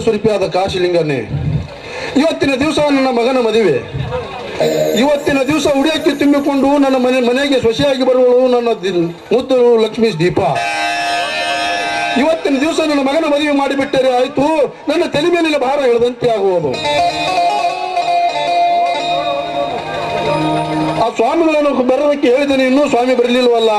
ಸ್ವರೂಪಿಯಾದ ಕಾಶಿಲಿಂಗನೇ. ಇವತ್ತಿನ ದಿವಸ ನನ್ನ ಮಗನ ಮದುವೆ. ಇವತ್ತಿನ ದಿವಸ ಉಡಿಯಕ್ಕೆ ತುಂಬಿಕೊಂಡು ನನ್ನ ಮನೆ ಮನೆಗೆ ಸೊಸೆಯಾಗಿ ಬರುವಳು ನನ್ನ ದಿ- ಲಕ್ಷ್ಮೀಶ್ ಲಕ್ಷ್ಮೀ ದೀಪ. ಇವತ್ತಿನ ದಿವಸ ನನ್ನ ಮಗನ ಮದುವೆ ಮಾಡಿಬಿಟ್ಟರೆ ಆಯ್ತು, ನನ್ನ ತಲೆ ಮೇಲಿನ ಭಾರ ಇಳದಂತೆ ಆಗುವುದು. ಆ ಸ್ವಾಮಿಗಳನ್ನು ಬರೋದಕ್ಕೆ ಹೇಳಿದ್ದೇನೆ, ಇನ್ನೂ ಸ್ವಾಮಿ ಬರಲಿಲ್ವಲ್ಲ?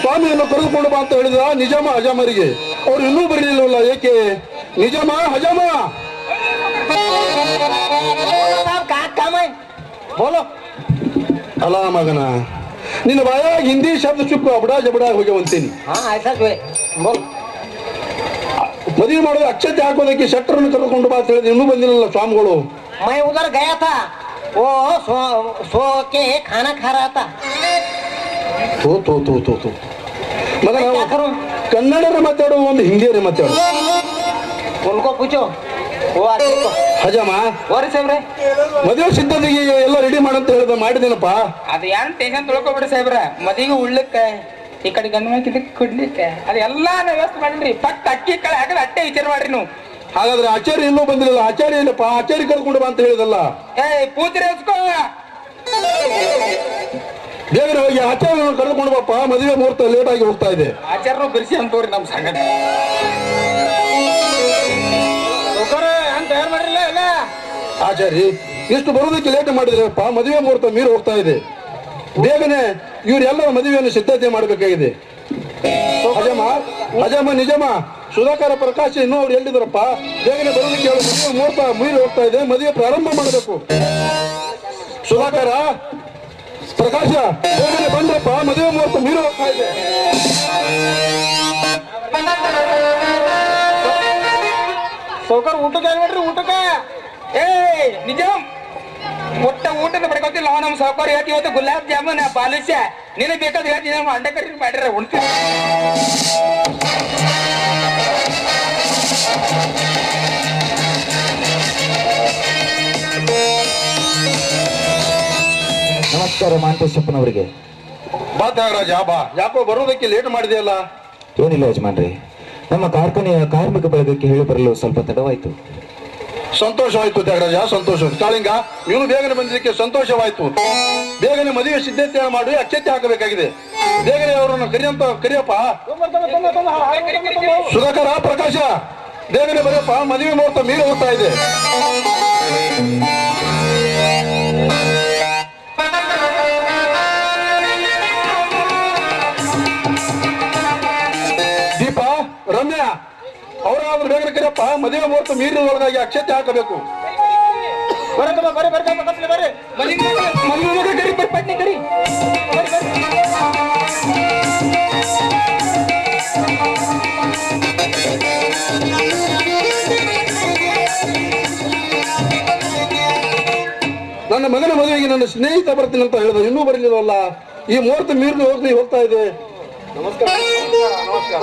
ಸ್ವಾಮಿಯನ್ನು ಕರೆದುಕೊಂಡು ಬಾ ಅಂತ ಹೇಳಿದ ನಿಜಾಮ ಹಜಾಮರಿಗೆ ಅವರು ಇನ್ನೂ ಬರಲಿಲ್ಲವಲ್ಲ ಏಕೆ? ನಿಜಾಮ ಹಜಾಮ ಬೋಲೋ. ಅಲ್ಲ ಮಗನ ನಿನ್ನ ಬಾಯಾಗ ಹಿಂದಿ ಶಬ್ದ ಚುಕ್ಕು ಅಬಡ ಜಬಡ ಹೋಗ್ಯವಂತೀನಿ. ಮದುವೆ ಮಾಡೋದು ಅಕ್ಷತೆ ಹಾಕೋದಕ್ಕೆ ಶೆಟ್ಟರನ್ನು ಕರೆದುಕೊಂಡು ಬಾ ಅಂತ ಹೇಳಿದ್ರೆ ಇನ್ನೂ ಬಂದಿಲ್ಲ ಸ್ವಾಮಿಗಳು? ಮೈ ಗಯಾತ. ಓ ಸೋ ಸೋಕೆ ಖಾನಾ ಖಾರ ಆತ. ತೋ ತೋ ತೋ ತೋ ತೋ. ಮೊದಲ ಕನ್ನಡನ ಮಾತಾಡು ಒಂದು ಹಿಂದಿಯವ್ರೆ ಮಾತಾಡು. ಉನ್ಕೋ ಪೂಜೋ. ಹಜಮ್ಮ ಸಾಹೇಬ್ರೆ. ಮದುವೆ ಸಿದ್ಧತೆಗೆ ಎಲ್ಲ ರೆಡಿ ಮಾಡಂತ ಹೇಳಿದ ಮಾಡಿದೇನಪ್ಪ. ಅದು ಏನ್ ಟೆನ್ಷನ್ ತಿಳ್ಕೊಬಿಡ್ರಿ ಸಾಹೇಬ್ರ. ಮದಿಗೆ ಉಳ್ಳಕ್ಕೆ ಈ ಕಡೆ ಗಂಡ ಮಕ್ಕಳ ಕುಡ್ಲಿಕ್ಕೆ ಅದೆಲ್ಲ ವ್ಯವಸ್ಥೆ ಮಾಡಿರಿ ಪಟ್ ಅಕ್ಕಿ ಕಳೆ ಹಾಕಿದ್ರೆ ಅಟ್ಟೆ ವಿಚಾರ ಮಾಡ್ರಿ ನೀವು. ಹಾಗಾದ್ರೆ ಆಚಾರ್ಯ ಇನ್ನೂ ಬಂದಿರಲ್ಲ ಆಚಾರ್ಯ ಇಲ್ಲಪ್ಪ ಆಚಾರ್ಯ ಕರ್ಕೊಂಡು ಬಾ ಅಂತ ಹೇಳಿದಲ್ಲ. ಏ ಪೂಜೆ ಬೇಗನೆ ಹೋಗಿ ಆಚಾರ್ಯ ಕರೆದುಕೊಂಡು ಬಾಪ್ಪ ಮದುವೆ ಮುಹೂರ್ತ ಲೇಟ್ ಆಗಿ ಹೋಗ್ತಾ ಇದೆ. ಆಚಾರ್ಯ ಬಿರ್ಸಿ ಅಂತವ್ರಿ ನಮ್ ಸಂಗತಿ ಆಚಾರ್ಯ ಇಷ್ಟು ಬರೋದಕ್ಕೆ ಲೇಟ್ ಮಾಡಿದ್ರಪ್ಪ ಮದುವೆ ಮುಹೂರ್ತ ಮೀರು ಹೋಗ್ತಾ ಇದೆ. ಬೇಗನೆ ಇವರೆಲ್ಲರ ಮದುವೆಯನ್ನು ಸಿದ್ಧತೆ ಮಾಡಬೇಕಾಗಿದೆ. ಅಜಮ ಅಜಮ ನಿಜಮ ಸುಧಾಕರ ಪ್ರಕಾಶ್ ಇನ್ನು ಅವ್ರು ಎಲ್ಲಿದ್ರಪ್ಪ ಬೇಗನೆ ಬರೋದಕ್ಕೆ ಹೇಳು ಮದುವೆ ಮುಹೂರ್ತ ಮೀರು ಹೋಗ್ತಾ ಇದೆ ಮದುವೆ ಪ್ರಾರಂಭ ಮಾಡಬೇಕು. ಸುಧಾಕರ ಪ್ರಕಾಶ ಬಂದ್ರಪ್ಪ. ಮದುವೆ ಮುಹೂರ್ತ ನೀರು ಹೋಗ್ತಾ ಇದೆ. ಸೌಕರ್, ಊಟಕ್ಕೆ ಹೇಳ್ಬೇಡ್ರಿ ಊಟಕ್ಕ. ಏ ನಿಜ ಒಟ್ಟ ಊಟದ ಪಡ್ಕೊತಿಲ್ಲ ನಮ್ ಸೌಕರ್ ಹೇಳ್ತಿ ಇವತ್ತು ಗುಲಾಬ್ ಜಾಮೂನ್ ಪಾಲಿಸ್ಯ ನಿನಗೆ ಬೇಕಾದ್ರೆ ಹೇಳ್ತೀನಿ ಅಂಡಕರಿ ಅಂಡೆ ಕರಿ ಮಾಡಿರ ಉಣ್ತೀನಿ ನಮಸ್ಕಾರ ಮಾಂತೇಶಪ್ಪನವರಿಗೆ. ಬಾ ತ್ಯಾಗರಾಜ ಬಾ. ಯಾಕೋ ಬರೋದಕ್ಕೆ ಲೇಟ್ ಮಾಡಿದೆಯಲ್ಲ? ಏನಿಲ್ಲ ಯಜಮಾನ್ರಿ ನಮ್ಮ ಕಾರ್ಖಾನೆಯ ಕಾರ್ಮಿಕ ಬಳಗಕ್ಕೆ ಹೇಳಿ ಬರಲು ಸ್ವಲ್ಪ ತಡವಾಯಿತು. ಸಂತೋಷವಾಯ್ತು ತ್ಯಾಗರಾಜ ಸಂತೋಷ. ಕಾಳಿಂಗ ಇವನು ಬೇಗನೆ ಬಂದಿದ್ದಕ್ಕೆ ಸಂತೋಷವಾಯ್ತು. ಬೇಗನೆ ಮದುವೆ ಸಿದ್ಧತೆ ಮಾಡಿ ಅಕ್ಷತೆ ಹಾಕಬೇಕಾಗಿದೆ. ಬೇಗನೆ ಅವರನ್ನು ಕರಿಯಂತ ಕರಿಯಪ್ಪ. ಸುಧಾಕರ ಪ್ರಕಾಶ. ಬೇಗನೆ ಬರೆಯಪ್ಪ ಮದುವೆ ಮುಹೂರ್ತ ಮೀರಿ ಹೋಗ್ತಾ ಇದೆ. ಕರಿಯಪ್ಪ ಮದುವೆ ಮುಹೂರ್ತ ಮೀರಿದ ಒಳಗಾಗಿ ಅಕ್ಷತೆ ಹಾಕಬೇಕು. ಬರಕಮ್ಮ ಬರ್ರಿ ಬರ್ಕಮ್ಮ ಕತ್ಲೆ ಬರ್ರಿ ಮನೆಗೆ ಮನೆಗೆ ಕರಿ ಪಟ್ನಿ ನನ್ನ ಮಗನ ಮದುವೆಗೆ ನನ್ನ ಸ್ನೇಹಿತ ಬರ್ತೀನಿ ಅಂತ ಹೇಳಿದ ಇನ್ನೂ ಬರಲಿಲ್ಲವಲ್ಲ ಈ ಮುಹೂರ್ತ ಮೀರಿದು ಹೋಗ್ಲಿ ಹೋಗ್ತಾ ಇದೆ. ನಮಸ್ಕಾರ. ನಮಸ್ಕಾರ.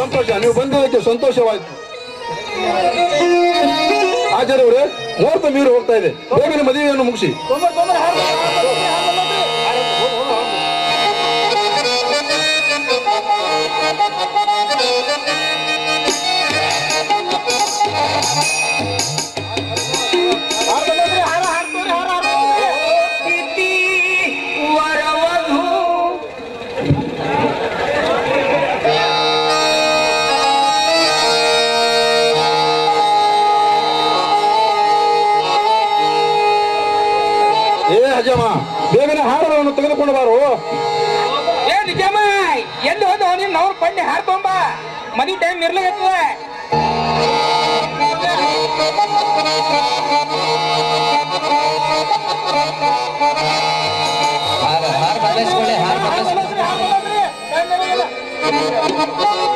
ಸಂತೋಷ ನೀವು ಬಂದಿದ್ದಕ್ಕೆ ಸಂತೋಷವಾಯ್ತು. ಆಚಾರ್ಯವರೇ ಮುಹೂರ್ತ ಮೀರಿ ಹೋಗ್ತಾ ಇದೆ. ಹೋಗಿ ಮದುವೆಯನ್ನು ಮುಗಿಸಿ. ಏ ಅಜ್ಜಮ್ಮ ಬೇಗನೆ ಹಾರವನ್ನು ತೆಗೆದುಕೊಂಡು ಬಾರು ಏ ನಿಜಮ್ಮ ಎಲ್ಲಿ ಹೋದ ನಿಮ್ ಅವ್ರ ಪಣ್ಣೆ ಹಾಡ್ಕೊಂಬ ಮನಿ ಟೈಮ್ ಇರ್ಲಾಗತ್ತದ ಓಹೋ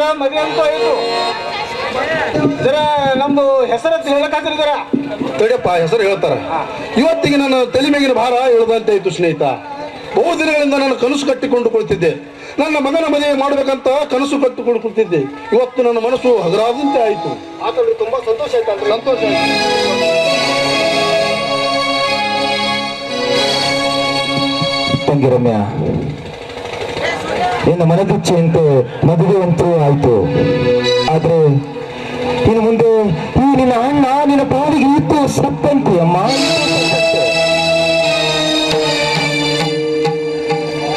ಸೌಕರ್ಯ ಮದುವೆ ಅಂತೂ ಆಯ್ತು ಜರ ನಮ್ದು ಹೆಸರತ್ತು ಹೇಳಕ್ಕಾಗ್ರಿ ಜರ ತಡಿಯಪ್ಪ ಹೆಸರು ಹೇಳ್ತಾರ. ಇವತ್ತಿಗೆ ನನ್ನ ತಲೆ ಮೇಗಿನ ಭಾರ ಇಳದಂತೆ ಇತ್ತು ಸ್ನೇಹಿತ. ಬಹು ದಿನಗಳಿಂದ ನಾನು ಕನಸು ಕಟ್ಟಿಕೊಂಡು ಕುಳಿತಿದ್ದೆ. ನನ್ನ ಮಗನ ಮದುವೆ ಮಾಡ್ಬೇಕಂತ ಕನಸು ಕಟ್ಟಿಕೊಂಡು ಕುಳಿತಿದ್ದೆ. ಇವತ್ತು ನನ್ನ ಮನಸ್ಸು ಹಗರಾದಂತೆ ಆಯಿತು. ಮಾತಾಡಿ ತುಂಬಾ ಸಂತೋಷ ಆಯ್ತು ಸಂತೋಷ ಆಯ್ತು. ತಂಗಿ ರಮ್ಯ ನಿನ್ನ ಮನದಿಚ್ಛೆಯಂತೆ ಮದುವೆ ಅಂತೂ ಆಯ್ತು. ಆದರೆ ಇನ್ನು ಮುಂದೆ ಈ ನಿನ್ನ ಅಣ್ಣ ನಿನ್ನ ಪಾಡಿಗೆ ಇತ್ತು ಸತ್ತಂತೆ ಅಮ್ಮ.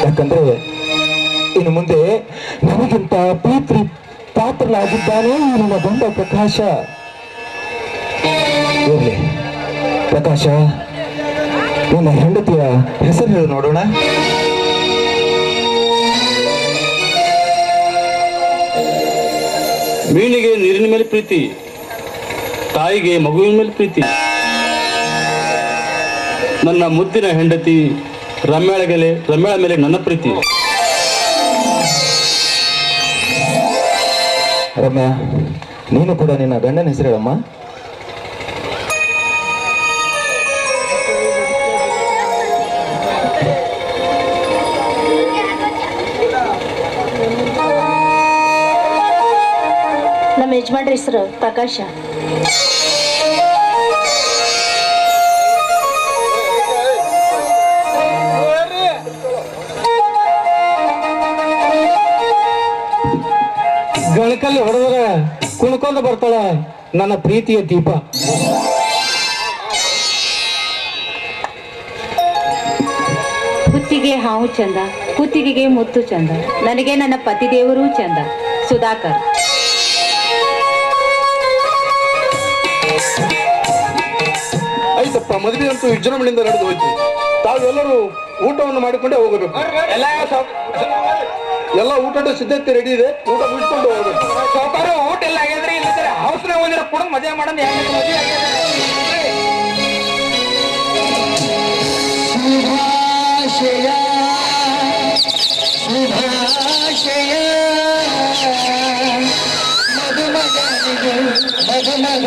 ಯಾಕಂದ್ರೆ ಇನ್ನು ಮುಂದೆ ನನಗಿಂತ ಪ್ರೀತಿ ಪಾತ್ರನಾಗಿದ್ದಾನೆ ಈ ನಿನ್ನ ಬಂದ ಪ್ರಕಾಶ. ಇರ್ಲಿ, ಪ್ರಕಾಶ, ನಿನ್ನ ಹೆಂಡತಿಯ ಹೆಸರು ನೋಡೋಣ. ಮೀನಿಗೆ ನೀರಿನ ಮೇಲೆ ಪ್ರೀತಿ, ತಾಯಿಗೆ ಮಗುವಿನ ಮೇಲೆ ಪ್ರೀತಿ. ನನ್ನ ಮುದ್ದಿನ ಹೆಂಡತಿ ರಮ್ಯಾಳಗೆಲೆ ರಮ್ಯಾಳ ಮೇಲೆ ನನ್ನ ಪ್ರೀತಿ. ರಮ್ಯಾ, ನೀನು ಕೂಡ ನಿನ್ನ ಗಂಡನ ಹೆಸರು ನಮ್ಮ ಯಜಮಾನ್ರ ಹೆಸರು ಪ್ರಕಾಶ. ಗಣಕಲ್ಲಿ ಹೊಡೆದ್ರೆ ಕುಣ್ಕೊಂಡು ಬರ್ತಾಳೆ ನನ್ನ ಪ್ರೀತಿಯ ದೀಪ. ಕುತ್ತಿಗೆ ಹಾವು ಚಂದ ಕುತ್ತಿಗೆಗೆ ಮುತ್ತು ಚಂದ ನನಗೆ ನನ್ನ ಪತಿದೇವರು ಚಂದ. ಸುಧಾಕರ್. ಮದುವೆ ಅಂತೂ ವಿಜೃಂಭಣೆಯಿಂದ ನಡೆದು ಹೋಯ್ತು. ತಾವೆಲ್ಲರೂ ಊಟವನ್ನು ಮಾಡಿಕೊಂಡೇ ಹೋಗಬೇಕು. ಎಲ್ಲ ಎಲ್ಲ ಊಟದ ಸಿದ್ಧತೆ ರೆಡಿ ಇದೆ. ಊಟ ಮುಗಿಸ್ಕೊಂಡು ಹೋಗಬೇಕು. ಊಟ ಎಲ್ಲ ಆಗಿದ್ರೆ ಇಲ್ಲ ಹೌಸ್ನ ಹೋಗಿರೋ ಕೂಡ ಮದುವೆ ಮಾಡೋದು ಹೆಂಗೆ ಮದುವೆ ಶುಭಾಶಯ ಮಧುಮಗ ಮಧುಮಗ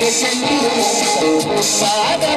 Esse é meu, sabe a